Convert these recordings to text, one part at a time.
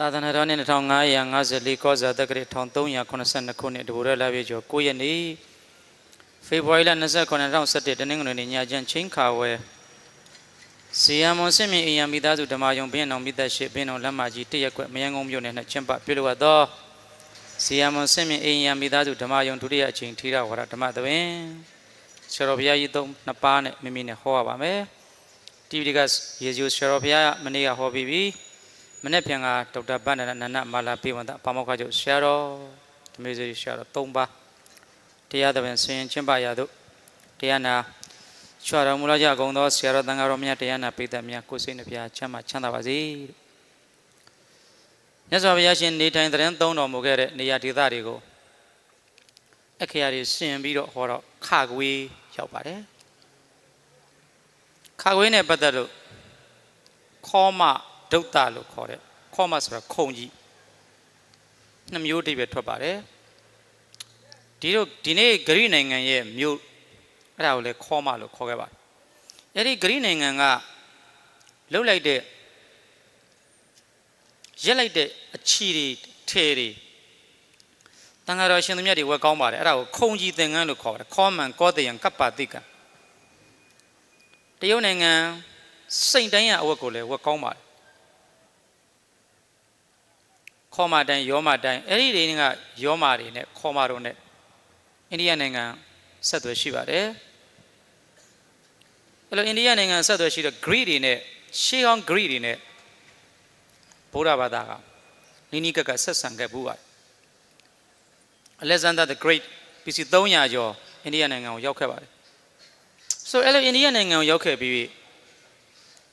သာသနာတော်နှစ်2554ကောဇာတက္ကရာ1382ခုနှစ်တဘူရလာပြေကျော်9ရက်နေ့ဖေဖော်ဝါရီလ29 2017တနင်္ဂနွေနေ့ညချမ်းချင်းခါဝဲစီယံမွန်စင်မြအီယံမိသားစုဓမ္မယုံဘင်းအောင်မိသက်ရှိဘင်းအောင်လက်မကြီးတရက်ကွက်မယန်းကုန်းမြို့နယ်နဲ့ချင်းပပြုလုပ်သောစီယံမွန်စင်မြအီယံမိသားစုဓမ္မယုံဒုတိယအချိန်ထီရဝါဒဓမ္မသဘင်ဆရာတော်ဘုရားကြီးသုံးနှစ်ပါးနဲ့မိမိနဲ့ဟောရပါမယ်တိပိဋကယေရှုဆရာတော်ဘုရားမနေ့ကဟောပြီးပြီ မနေ့ပြန်ကဒေါက်တာဗန္ဒနာနန္ဒမာလာပြေဝန္တပါမောက္ခချုပ်ဆရာတော်ဓမေဇေဆရာတော်၃ပါးတရားသဘင်ဆင်ချင်းပါရသို့တရားနာချွာတော်မူလာကြကုန်သောဆရာတော်တန်ဃာတော်မြတ်တရားနာပိဋကများကိုယ်စိတ်နှပြချမ်းသာချမ်းသာပါစေမြတ်စွာဘုရားရှင်နေထိုင်တဲ့သုံးတော်မူခဲ့တဲ့နေရာဒေသတွေကိုအခရာတွေဆင်ပြီးတော့ဟောတော့ခကွေးရောက်ပါတယ်ခကွေးနဲ့ပတ်သက်လို့ခောမ ဒုတ်တလို့ခေါ်တဲ့ခေါ်မဆိုတာခုံကြီးနှစ်မျိုးတိပဲထွက်ပါတယ်ဒီတော့ဒီနေ့ဂရိနိုင်ငံရဲ့မြို့အဲ့ဒါကိုလည်းခေါ်မလို့ခေါ်ခဲ့ပါတယ်အဲ့ဒီဂရိနိုင်ငံကလှုပ်လိုက်တဲ့ရက်လိုက်တဲ့အချီတွေထဲတွေတန်ဃာတော်ရှင်သူမြတ်တွေဝက်ကောင်းပါတယ်အဲ့ဒါကိုခုံကြီးသင်္ကန်းလို့ခေါ်ပါတယ်ခေါ်မန်ကောတယံကပ္ပတိကံတရုတ်နိုင်ငံစိန်တိုင်းရအဝက်ကိုလည်းဝက်ကောင်းပါတယ် ခေါ်မတိုင်းယောမတိုင်းအဲ့ဒီတွေကယောမတွေနဲ့ခေါ်မတို့နဲ့အိန္ဒိယနိုင်ငံဆက်သွယ်ရှိပါတယ်အဲ့လိုအိန္ဒိယနိုင်ငံဆက်သွယ်ရှိတဲ့ Greek တွေနဲ့ရှေးဟောင်း Greek တွေနဲ့ဗုဒ္ဓဘာသာကနိနိကကဆက်ဆံခဲ့ဘူးပါတယ် Alexander the Great BC 300ကျော်အိန္ဒိယနိုင်ငံကိုရောက်ခဲ့ပါတယ်ဆိုအဲ့လိုအိန္ဒိယနိုင်ငံကိုရောက်ခဲ့ပြီး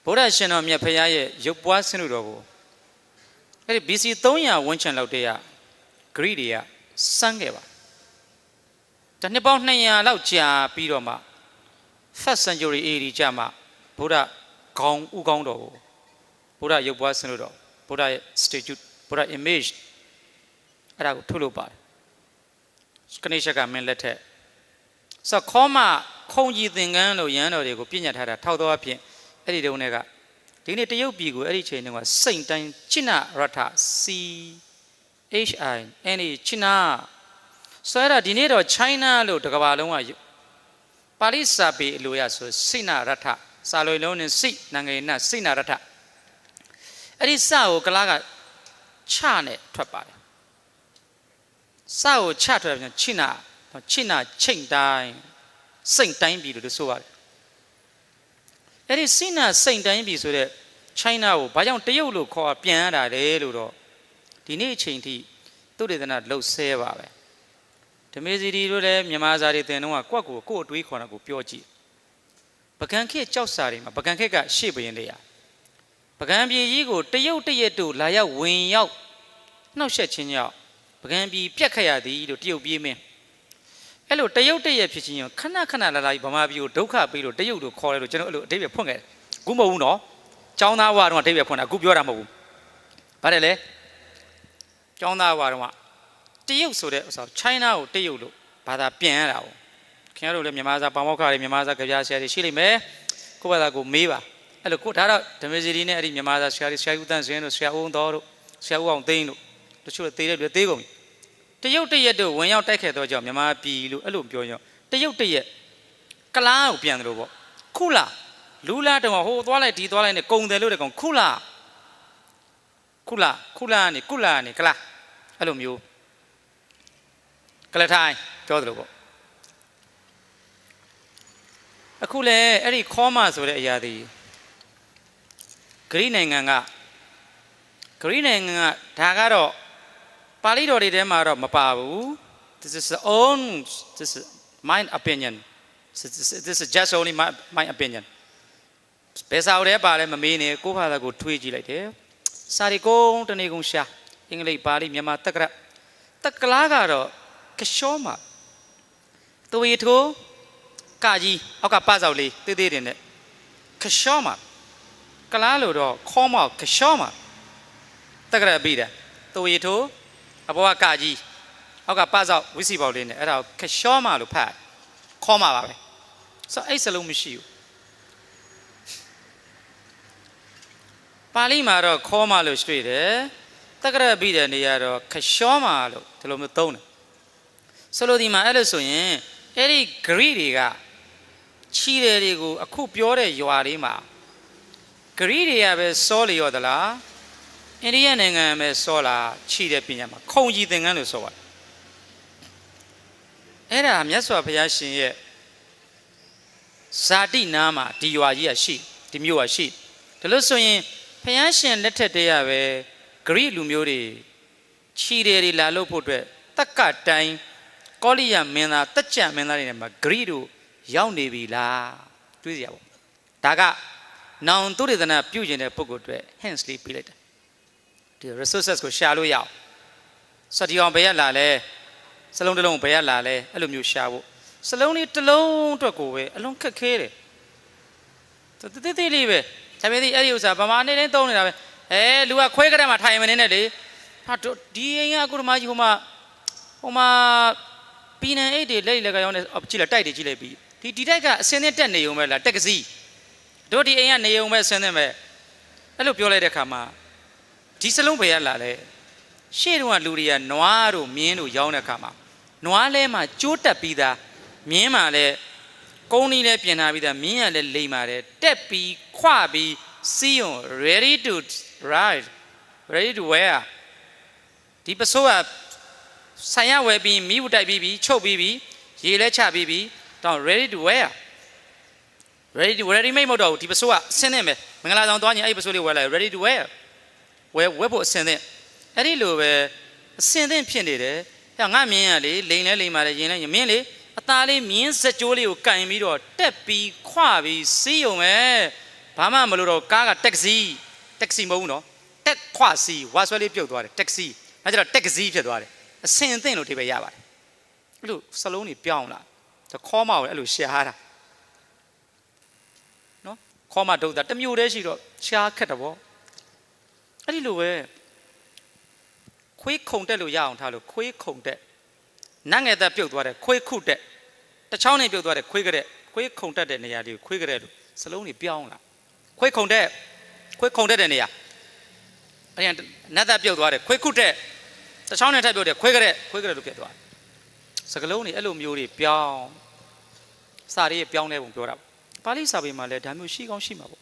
ဗုဒ္ဓရှင်တော်မြတ်ဖရာရဲ့ရုပ်ပွားဆင်းလို့တော်ကို အဲ့ဒီ BC 300ဝန်းကျင်လောက်တည်းကဂရိတွေကစမ်းခဲ့ပါတနှစ်ပေါင်း200လောက်ကြာပြီးတော့မှ first century AD ကြာမှဘုရားခေါင်းဥကောင်းတော်ကိုဘုရားရုပ်ပွားဆင်းလို့တော့ဘုရားရဲ့ statue ဘုရား image အဲ့ဒါကိုထုတ်လုပ်ပါတယ်ကနေရှက်ကမင်းလက်ထက်ဆိုတော့ခေါမခုံကြီးသင်္ကန်းလို့ရန်တော်တွေကိုပြညတ်ထားတာထောက်တော်အဖြစ်အဲ့ဒီတုန်းက ဒီနေ့တရုတ်ပြည်ကိုအဲ့ဒီချိန်တုန်းကစိန်တိုင်းချိနရထ C H I N E ချိနာဆိုရဒီနေ့တော့ China လို့တကဘာလုံးကပါဠိစာပေအလိုရဆိုစိနရထစာလွေလုံးနဲ့စိနငယ်နစိနရထအဲ့ဒီစကိုကလားကချနဲ့ထွက်ပါတယ်စကိုချထွက်ပြန်ချိနာချိနာချိန်တိုင်းစိတ်တိုင်းပြီလို့ဆိုပါတယ် အဲ့ဒီစိနာစိန်တိုင်းပြီဆိုတဲ့ China ကိုဘာကြောင့်တရုတ်လို့ခေါ်ပြန်ရတာလဲလို့တော့ဒီနေ့အချိန်ထိသုတေသနလှုပ်ဆဲပါပဲဓမေစီဒီတို့လည်းမြန်မာစာတွေသင်တော့ကကွက်ကိုကိုယ်အတွေးခေါ်တာကိုပြောကြည့်ပကံခေတ်ကြောက်စာတွေမှာပကံခေတ်ကရှေ့ဘရင်လေးရပကံပြည်ကြီးကိုတရုတ်တရက်တို့လာရောက်ဝင်ရောက်နှောက်ယှက်ခြင်းကြောင့်ပကံပြည်ပြက်ခတ်ရသည်လို့တရုတ်ပြေးမင်း အဲ့လိုတရုတ်တရက်ဖြစ်ခြင်းရောခဏခဏလာလာဗမာပြည်ကိုဒုက္ခပေးလို့တရုတ်တို့ခေါ်တယ်လို့ကျွန်တော်အဲ့လိုအတိတ်ပဲဖွင့်ခဲ့တယ်ခုမဟုတ်ဘူးနော်ကျောင်းသားဘဝတော့အတိတ်ပဲဖွင့်တာအခုပြောတာမဟုတ်ဘူး။ဗါတယ်လေ။ကျောင်းသားဘဝတော့တရုတ်ဆိုတဲ့ဥစ္စာ China ကိုတရုတ်လို့ဘာသာပြန်ရတာ哦။ခင်ဗျားတို့လည်းမြန်မာစာပေါမောက်ခါတွေမြန်မာစာကြပြဆရာတွေရှိလိမ့်မယ်။ကိုယ့်ဘာသာကိုမေးပါ။အဲ့လိုကိုဒါတော့ဓမ္မစီရီနဲ့အဲ့ဒီမြန်မာစာဆရာတွေဆရာဦးတန်းစင်းတို့ဆရာဦးအောင်တော်တို့ဆရာဦးအောင်သိန်းတို့တချို့သေးတဲ့တွေသေးကုန်ပြီ။ တရုတ်တရက်တို့ဝင်ရောက်တိုက်ခဲ့တော့ကြောင့်မြန်မာပြည်လို့အဲ့လိုပြောရင်တရုတ်တရက်ကလားကိုပြန်တယ်လို့ပေါ့။ခုလားလူလာတော့ဟိုသွားလိုက်ဒီသွားလိုက်နဲ့ကုံတယ်လို့တကောင်ခုလာခုလာခုလာနေကုလာနေကလာအဲ့လိုမျိုးကလထိုင်းပြောတယ်လို့ပေါ့အခုလေအဲ့ဒီခေါမဆိုတဲ့အရာဒီဂရိနိုင်ငံကဂရိနိုင်ငံကဒါကတော့ ပါဠိတော်တွေထဲမှာတော့မပါဘူး this is the own this is my opinion this is, this is just only my my opinion ဘယ်စာအုပ်ထဲပါလဲမမေးနဲ့ကိုယ့်ဘာသာကိုထွေးကြည့်လိုက်တယ်စာရီကုန်းတနေကုန်းရှာအင်္ဂလိပ်ပါဠိမြန်မာတက္ကရတက္ကလားကတော့ကရှောမှာသွေထိုးကကြီးအောက်ကပစောက်လေးတေးသေးတယ်နဲ့ကရှောမှာကလားလို့တော့ခေါမောက်ကရှောမှာတက္ကရပြီးတယ်သွေထိုး အဘောကကကြီးအောက်ကပစောက်ဝိစီပေါက်လေးနဲ့အဲ့ဒါကိုကရှောမှာလို့ဖတ်ခေါမှာပါပဲဆိုတော့အဲ့စလုံးမရှိဘူးပါဠိမှာတော့ခေါ်မလို့တွေ့တယ်တတက္ကရာပြီးတဲ့နေရာတော့ခရှောမာလို့ဒီလိုမျိုးသုံးတယ်ဆိုလိုဒီမှာအဲ့လိုဆိုရင်အဲ့ဒီဂရိတွေကချီတယ်တွေကိုအခုပြောတဲ့ရွာလေးမှာဂရိတွေကပဲစောလျော်သလား အိန္ဒိယနိုင်ငံပဲစောလားချီတဲ့ပညာမှာခုံကြီးသင်္ကန်းလို့ဆိုပါတယ်အဲ့ဒါမြတ်စွာဘုရားရှင်ရဲ့ဇာတိနာမှာဒီရွာကြီးကရှိဒီမြို့ကရှိဒါလို့ဆိုရင်ဘုရားရှင်လက်ထက်တည်းရပဲဂရိလူမျိုးတွေချီတယ်တွေလာလို့ဖို့အတွက်တက်ကတိုင်းကောလိယမင်းသားတက်ကြမင်းသားတွေနဲ့မှာဂရိတို့ရောက်နေပြီလားတွေးကြရပါဒါကနောင်သူရဒနာပြုကျင်တဲ့ပုဂ္ဂိုလ်တွေ hints လေးပေးလိုက်တာ ဒီ resources ကိုရှာလို့ရအောင်စတီအောင်ဘယ်ရလာလဲစလုံးတစ်လုံးဘယ်ရလာလဲအဲ့လိုမျိုးရှာဖို့စလုံးလေးတစ်လုံးအတွက်ကိုပဲအလုံးခက်ခဲတယ်တတိတိလေးပဲဒါပေမဲ့အဲ့ဒီဥစ္စာဗမာနေတိုင်းသုံးနေတာပဲအဲလူကခွဲကြတဲ့မှာထိုင်မနေနဲ့လေဟာတို့ဒီအိမ်ကအခုဓမ္မကြီးဟိုမှာဟိုမှာပီနန်အိတ်တွေလက်လက်ကရောင်းနေကြည့်လိုက်တိုက်တွေကြည့်လိုက်ပြီးဒီဒီတိုက်ကအစင်းနဲ့တက်နေုံပဲလားတက်ကစီတို့ဒီအိမ်ကနေုံပဲဆင်းနေမဲ့အဲ့လိုပြောလိုက်တဲ့ခါမှာ ဒီစလုံးဘယ်ရလာလဲရှေ့တုန်းကလူတွေကနွားတို့မြင်းတို့ရောင်းတဲ့ခါမှာနွားလဲမှာကျိုးတက်ပြီးသားမြင်းမှာလဲကုန်းကြီးလဲပြင်ထားပြီးသားမြင်းကလည်းလိမ်ပါတယ်တက်ပြီးခွပြီးစီးုံ ready to ride ready to wear ဒီပစိုးကဆိုင်ရဝယ်ပြီးမိဘူးတိုက်ပြီးပြီးချုပ်ပြီးပြီးရေလဲချပြီးပြီးတော့ ready to wear ready to ready made မဟုတ်တော့ဘူးဒီပစိုးကဆင်းနေမယ်မင်္ဂလာဆောင်သွားရင်အဲ့ဒီပစိုးလေးဝယ်လိုက် ready to wear ဝယ်ဝယ်ဖို့အဆင်သင့်အဲ့ဒီလိုပဲအဆင်သင့်ဖြစ်နေတယ်ဟဲ့ငါမြင်းရလေလိန်လဲလိန်ပါလေရင်လဲရင်မင်းလေအသားလေးမြင်းစက်ကြိုးလေးကိုကင်ပြီးတော့တက်ပြီးခွပြီးစီးုံပဲဘာမှမလို့တော့ကားကတက္ကစီတက္ကစီမဟုတ်ဘူးနော်တက်ခွစီဝါဆွဲလေးပြုတ်သွားတယ်တက္ကစီအဲကျတော့တက္ကစီဖြစ်သွားတယ်အဆင်အသင့်လို့ဒီပဲရပါတယ်အဲ့လိုစလုံးတွေပြောင်းလာတခေါ်မအောင်အဲ့လိုရှားတာနော်ခေါ်မဒုတ်တာတစ်မျိုးတည်းရှိတော့ရှားခက်တယ်ဗော အဲ့ဒီလိုပဲခွေးခုံတက်လို့ရအောင်ထားလို့ခွေးခုံတက်နတ်ငယ်သက်ပြုတ်သွားတယ်ခွေးခုတက်တချောင်းနေပြုတ်သွားတယ်ခွေးကတဲ့ခွေးခုံတက်တဲ့နေရာလေးကိုခွေးကတဲ့လို့စလုံးတွေပြောင်းလာခွေးခုံတက်ခွေးခုံတက်တဲ့နေရာအဲ့ဒီနတ်သက်ပြုတ်သွားတယ်ခွေးခုတက်တချောင်းနဲ့ထပ်ပြုတ်တယ်ခွေးကတဲ့ခွေးကတဲ့လို့ဖြစ်သွားတယ်စကလုံးတွေအဲ့လိုမျိုးတွေပြောင်းစာရေးပြောင်းလဲပုံပြောတာပါဠိစာပေမှာလည်းဒါမျိုးရှိကောင်းရှိမှာပေါ့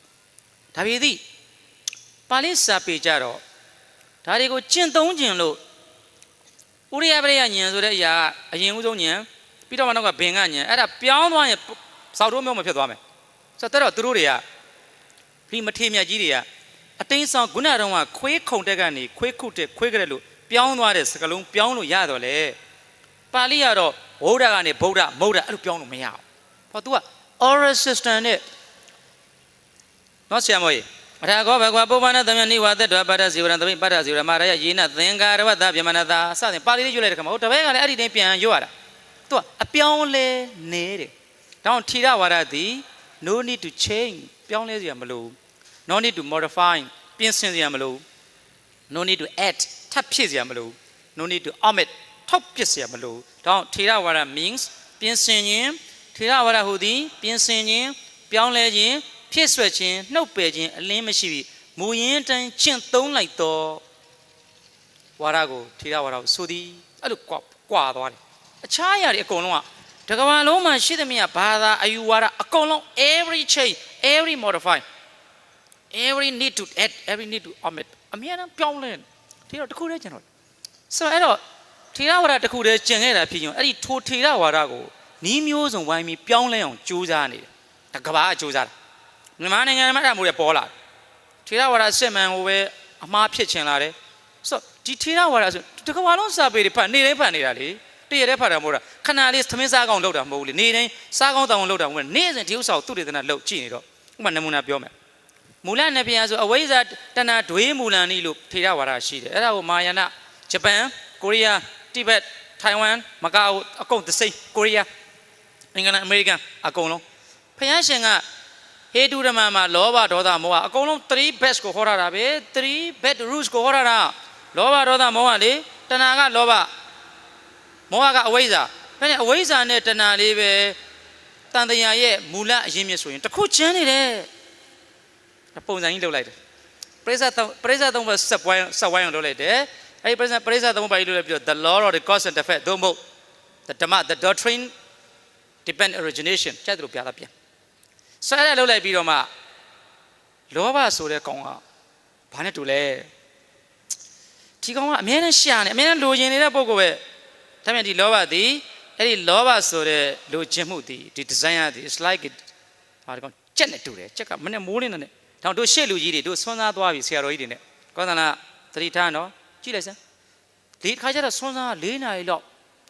ဒါပေသည် ပါဠိစာပေကြတော့ဒါတွေကိုကျင့်သုံးကျင်လို့ဥရိယပရိယဉာဏ်ဆိုတဲ့အရာကအရင်ဦးဆုံးဉာဏ်ပြီးတော့မှနောက်ကဘင်ကဉာဏ်အဲ့ဒါပြောင်းသွားရင်စောက်တော့မျိုးမဖြစ်သွားမယ်ဆိုတော့သူတို့တွေကဒီမထေမြတ်ကြီးတွေကအတင်းဆောင်ခုနတုန်းကခွေးခုံတက်ကနေခွေးခုတက်ခွေးကြတဲ့လို့ပြောင်းသွားတဲ့စကလုံးပြောင်းလို့ရတော့လေပါဠိကတော့ဗုဒ္ဓကနေဗုဒ္ဓမုဒ္ဓအဲ့လိုပြောင်းလို့မရဘူးဟော तू က oral system နဲ့နော်ဆရာမကြီး အထာကောဘကွာပုပ္ပနာသမယနိဝါသက်တော်ပါဒဇီဝရံသမိပါဒဇီဝရမာရယယေနသင်္ကာရဝတ္တဗျမနတာစသဖြင့်ပါဠိလေးရွတ်လိုက်တဲ့ခါမှာဟိုတပည့်ကလည်းအဲ့ဒီတိုင်းပြန်ရွတ်ရတာသူကအပြောင်းလဲနေတယ်ဒါကြောင့်ထီရဝါဒသည် no need to change ပြောင်းလဲစရာမလို no need to modify ပြင်ဆင်စရာမလို no need to add ထပ်ဖြည့်စရာမလို no need to omit ထောက်ပစ်စရာမလိုဒါကြောင့်ထီရဝါဒ means ပြင်ဆင်ခြင်းထီရဝါဒဟူသည်ပြင်ဆင်ခြင်းပြောင်းလဲခြင်း ဖြစ်ဆွဲခြင်းနှုတ်ပယ်ခြင်းအလင်းမရှိပြီးမူရင်းတိုင်းကျင့်သုံးလိုက်တော့ဝါဒကိုထေရဝါဒကိုဆိုသည်အဲ့လိုကွာကွာသွားတယ်အခြားအရာတွေအကုန်လုံးကတကဘာလုံးမှာရှိသမျှဘာသာအယူဝါဒအကုန်လုံး every change every modify every need to add every need to omit အများအားပြောင်းလဲထေရတခုတည်းကျွန်တော်ဆိုတော့အဲ့တော့ထေရဝါဒတခုတည်းကျင့်ခဲ့တာဖြစ်ရင်အဲ့ဒီထိုထေရဝါဒကိုနီးမျိုးစုံဝိုင်းပြီးပြောင်းလဲအောင်ကြိုးစားနေတယ်တကဘာကကြိုးစားတာ မြန်မာနိုင်ငံမှာအဲ့ဒါမျိုးတွေပေါ်လာတယ်ထေရဝါဒစစ်မှန်ကိုပဲအမှားဖြစ်ချင်လာတယ်ဆိုတော့ဒီထေရဝါဒဆိုတကဘာလုံးစာပေတွေဖတ်နေတိုင်းဖတ်နေတာလေတည့်ရတဲ့ဖတ်တာမဟုတ်တာခဏလေးသမင်းစားကောင်လောက်တာမဟုတ်ဘူးလေနေတိုင်းစားကောင်တောင်လောက်တာမဟုတ်ဘူးနေ့စဉ်ဒီဥစ္စာကိုသူတည်တဲ့နာလောက်ကြည့်နေတော့ဥပမာနမူနာပြောမယ်မူလနဗျာဆိုအဝိဇ္ဇာတဏဒွေးမူလန်ဤလို့ထေရဝါဒရှိတယ်အဲ့ဒါကိုမာယာနဂျပန်ကိုရီးယားတိဘက်ထိုင်ဝမ်မကာအိုအကုန်သစိကိုရီးယားအင်္ဂလန်အမေရိကန်အကုန်လုံးဖယားရှင်က ဟေတုဓမ္မမှာလောဘဒေါသမောဟအကုန်လုံး3 best ကိုဟောထားတာပဲ3 bad rules ကိုဟောထားတာလောဘဒေါသမောဟလေတဏှာကလောဘမောဟကအဝိဇ္ဇာဒါနဲ့အဝိဇ္ဇာနဲ့တဏှာလေးပဲတန်တရာရဲ့မူလအရင်းမြစ်ဆိုရင်တစ်ခုချမ်းနေတယ်ပုံစံကြီးလုပ်လိုက်တယ်ပရိစ္ဆသုံးပရိစ္ဆသုံးဘက်ဆက်ပွိုင်းဆက်ဝိုင်းအောင်လုပ်လိုက်တယ်အဲ့ဒီပရိစ္ဆပရိစ္ဆသုံးဘက်ကြီးလုပ်လိုက်ပြီးတော့ the law of the cause and effect သို့မဟုတ် the dhamma the doctrine depend origination ကျက်တယ်လို့ပြတာပြန် ဆိုအဲ့ဒါလုပ်လိုက်ပြီးတော့မှလောဘဆိုတဲ့ကောင်ကဘာနဲ့တူလဲဒီကောင်ကအမြဲတမ်းရှာနေအမြဲတမ်းလိုချင်နေတဲ့ပုံကိုပဲဒါပေမဲ့ဒီလောဘသည်အဲ့ဒီလောဘဆိုတဲ့လိုချင်မှုသည်ဒီ desire သည် is like it ဟာဒီကောင်ကြက်နဲ့တူတယ်ကြက်ကမနဲ့မိုးနေတယ်တောင်တို့ရှေ့လူကြီးတွေတို့ဆွမ်းစားသွားပြီဆရာတော်ကြီးတွေနဲ့ကောသနာသတိထားနော်ကြည့်လိုက်စမ်းဒီခါကျတော့ဆွမ်းစား၄နာရီလောက်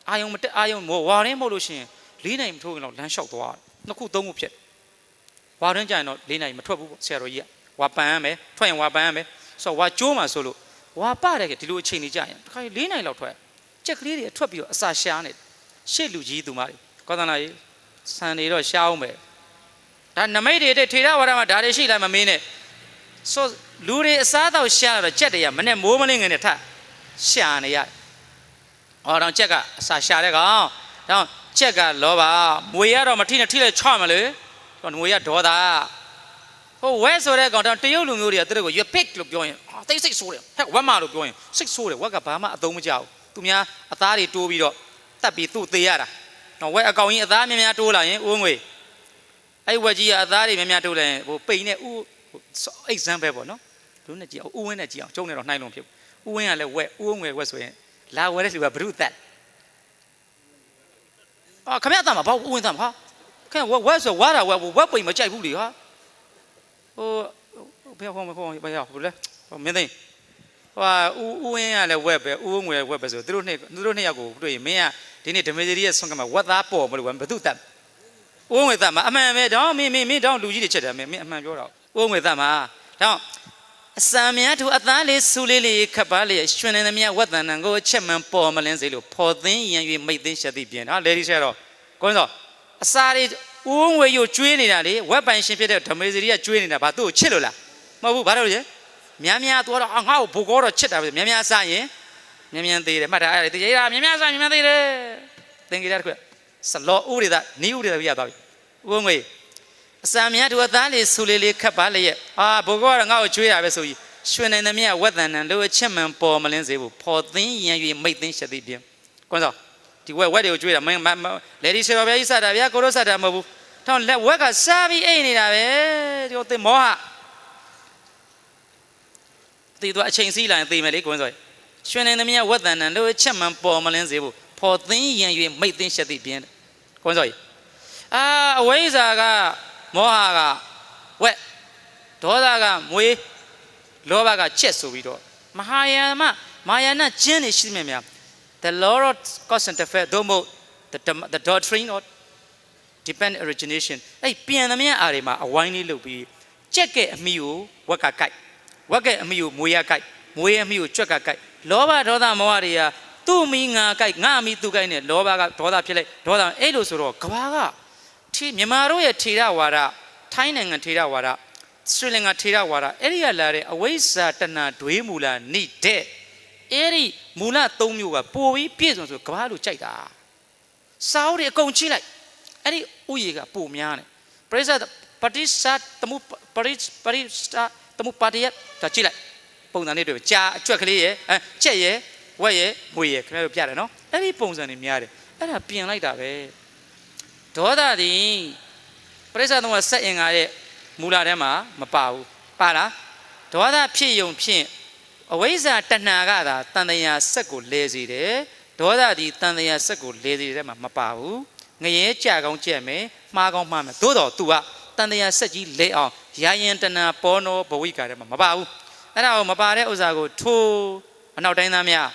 အာယုံမတက်အာယုံမောဝါရင်းမို့လို့ရှိရင်၄နာရီမထိုးရင်တော့လမ်းလျှောက်သွားတယ်နှစ်ခုသုံးခုဖြစ် ဝါရင်းကြရင်တော့၄နာရီမထွက်ဘူးပေါ့ဆရာတော်ကြီးကဝါပန်ရမယ်ထွက်ရင်ဝါပန်ရမယ်ဆိုတော့ဝါကျိုးမှာဆိုလို့ဝါပတဲ့ကဒီလိုအချိန်ကြီးကြရင်တစ်ခါ၄နာရီလောက်ထွက်ကြက်ကလေးတွေထွက်ပြီးတော့အစာရှားနေရှေ့လူကြီးသူမတွေကောသနာကြီးဆန်နေတော့ရှားအောင်ပဲဒါနမိတ်တွေတဲ့ထေရဝါဒမှာဒါတွေရှိလားမမင်းနဲ့ဆိုလူတွေအစားတော့ရှာတော့ကြက်တွေကမနဲ့မိုးမလင်းငယ်နဲ့ထရှာနေရဟောတော့ကြက်ကအစာရှာတဲ့ကောင်တော့ကြက်ကလောဘမွေရတော့မထိနဲ့ထိလဲချမလို့ တော့မွေရဒေါသဟိုဝဲဆိုတဲ့ကောင်တော့တရုတ်လူမျိုးတွေကသူတို့ကိုရွပစ်လို့ပြောရင်အာတိတ်စိတ်ဆိုးတယ်ဟဲ့ဝက်မလို့ပြောရင်စိတ်ဆိုးတယ်ဝက်ကဘာမှအသုံးမကျဘူးသူများအသားတွေတိုးပြီးတော့တတ်ပြီးသူ့သေးရတာတော့ဝက်အကောင်ကြီးအသားများများတိုးလာရင်ဦးငွေအဲ့ဝက်ကြီးကအသားတွေများများထုတ်လိုက်ရင်ဟိုပိန်နဲ့ဥ example ပေါ့နော်တို့နဲ့ကြည့်အောင်ဥဝင်းနဲ့ကြည့်အောင်ကျုံနေတော့နှိုင်းလုံးဖြစ်ဥဝင်းကလည်းဝက်ဥငွယ်ဝက်ဆိုရင်လာဝဲတဲ့လူကဘ ᱹ သက်အာခမရသားမှာဘာဥဝင်းသားမှာဟာ ခင်ဗျဝက်ဝက်ဆိုဝါတာဝက်ဝက်ပိန်မကြိုက်ဘူးလေဟာဟိုဘယ်ဟောမဟောဘယ်ဟောလဲဟိုမင်းသိဟိုဥဥဝင်းကလည်းဝက်ပဲဥငွယ်ဝက်ပဲဆိုသူတို့နှစ်သူတို့နှစ်ယောက်ကိုတွေ့ရင်မင်းကဒီနေ့ဓမေရီရဲ့ဆွမ်းကမှာဝက်သားပေါ်မလို့ဘယ်သူသက်အိုးငွေသက်မှာအမှန်ပဲတော့မင်းမင်းမင်းတော့လူကြီးတွေချက်တယ်မင်းမင်းအမှန်ပြောတော့အိုးငွေသက်မှာတော့အစံများသူအသားလေးဆူလေးလေးခပ်ပါလေရွှင်နေသမျှဝတ်တန်တန်ကိုချက်မှန်ပေါ်မလင်းစေလို့ဖော်သိင်းရန်၍မိတ်သိင်းရှက်သိပြင်ဟာလေဒီဆရာတော့ကိုင်းစော အစာလေးအိုးငွေကိုကျွေးနေတာလေဝက်ပိုင်ရှင်ဖြစ်တဲ့ဓမေစီရီကကျွေးနေတာဘာသူ့ကိုချစ်လို့လားမဟုတ်ဘူးဘာလို့လဲများများသွားတော့ငါ့ကိုဘိုးကောတော့ချစ်တာပဲများများစားရင်များများသေးတယ်မှတ်ထားအဲ့ဒါတရားများများစားများများသေးတယ်သင်္ကေတတစ်ခုစလောဥရိဒနီးဥရိဒပြရသွားပြီဥငွေအစံများသူအသားလေးဆူလေးလေးခတ်ပါလျက်အာဘိုးကတော့ငါ့ကိုကျွေးတာပဲဆိုကြီးရွှေနိုင်သမျှဝက်တန်တန်လို့အချက်မှန်ပေါ်မလင်းစေဘူးဖော်သိင်းရန်၍မိတ်သိင်းရှက်သိပြင်းကွန်းစော ဒီဝက်ဝက်တွေကိုကျွေးတာမင်းလေဒီဆေတော်ဗျာကြီးစတာဗျာကိုတို့စတာမဟုတ်ဘူးထောင်းလက်ဝက်ကစားပြီးအိတ်နေတာပဲဒီတော့သင်မောဟတီတော့အချိန်စီးလာရင်သိမယ်လေကွန်းစောရွှေနိုင်သမျှဝက်တန်တန်လို့အချက်မှန်ပေါ်မလင်းစေဘူးဖော်သိင်းရန်၍မိတ်သိင်းရှက်သိပြင်းကွန်းစောအာအဝိဇ္ဇာကမောဟကဝက်ဒေါသကမွေးလောဘကချက်ဆိုပြီးတော့မဟာယာမမာယာနကျင်းနေရှိမြင်များ the law of cause and effect သို့မဟုတ် the dom- the doctrine of depend origination အဲ့ပြန်သမျှအားတွေမှာအဝိုင်းလေးလုပ်ပြီးကြက်ကအမိကိုဝက်ကကိုက်ဝက်ကအမိကိုမွေးရကိုက်မွေးရဲ့အမိကိုကြွက်ကကိုက်လောဘဒေါသမောဟတွေကသူ့အမိငါကိုက်ငါအမိသူ့ကိုက်နဲ့လောဘကဒေါသဖြစ်လိုက်ဒေါသအဲ့လိုဆိုတော့ကဘာကထေမြန်မာတို့ရဲ့ထေရဝါဒထိုင်းနိုင်ငံထေရဝါဒစရီလင်္ကာထေရဝါဒအဲ့ဒီကလာတဲ့အဝိဇ္ဇာတဏဒွေးမူလာနိတဲ့အဲ့ဒီ မူလ၃မျိုးကပိုပြီးပြည့်စုံဆိုကဘာလို့ကြိုက်တာစာအုပ်တွေအကုန်ချိလိုက်အဲ့ဒီဥယေကပိုများတယ်ပရိစ္ဆာပတိစ္ဆာတမှုပရိပရိစ္ဆာတမှုပါတယဒါချိလိုက်ပုံစံလေးတွေကြာအကျွက်ကလေးရဲ့အဲချက်ရဲ့ဝက်ရဲ့မွေရဲ့ခင်ဗျားတို့ပြတယ်နော်အဲ့ဒီပုံစံတွေများတယ်အဲ့ဒါပြင်လိုက်တာပဲဒေါသသည်ပရိစ္ဆာသုံးကစက်အင်္ဂါရဲ့မူလထဲမှာမပါဘူးပါလားဒေါသဖြစ်ယုံဖြင့် အဝိဇ္ဇာတဏှာကသာတန်တရာစက်ကိုလဲစေတယ်ဒေါသသည်တန်တရာစက်ကိုလဲစေတဲ့မှာမပါဘူးငရဲကြကောင်းကြက်မယ်မှားကောင်းမှားမယ်သို့တော် तू ကတန်တရာစက်ကြီးလဲအောင်ရာရင်တဏှာပေါ်နောဘဝိကာထဲမှာမပါဘူးအဲ့ဒါကိုမပါတဲ့ဥစ္စာကိုထိုးအနောက်တိုင်းသားများ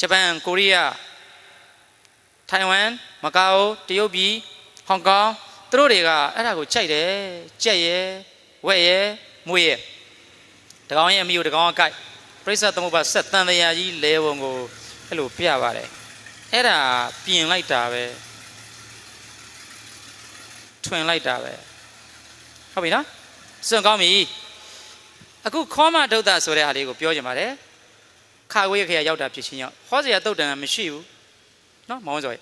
ဂျပန်ကိုရီးယားထိုင်ဝမ်မကာအိုတရုတ်ပြည်ဟောင်ကောင်သူတို့တွေကအဲ့ဒါကိုကြိုက်တယ်ကြက်ရဲဝက်ရဲမွေးရဲ တကောင်ရဲ့အမျိုးတကောင်ကကြိုက်ပြိဿသမုပ္ပါဆက်တန်တရားကြီးလဲပုံကိုအဲ့လိုပြပါတယ်အဲ့ဒါပြင်လိုက်တာပဲထွင်လိုက်တာပဲဟုတ်ပြီနော်စွန့်ကောင်းပြီအခုခောမဒုဒ္ဒဆိုတဲ့ဟာလေးကိုပြောကြပါတယ်ခါခွေးခရရောက်တာဖြစ်ချင်းရောက်ဟောစရာတုတ်တန်ကမရှိဘူးနော်မောင်းစော်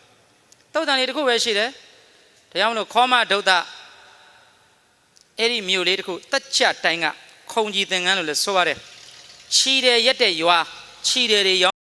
တုတ်တန်လေးတစ်ခုပဲရှိတယ်ဒါကြောင့်မလို့ခောမဒုတ်တအဲ့ဒီမြို့လေးတစ်ခုတက်ချတိုင်က ခုံကြီးသင်္ကန်းလို့လည်းဆိုပါတယ်ခြီတယ်ရက်တဲ့ရွာခြီတယ်တွေရော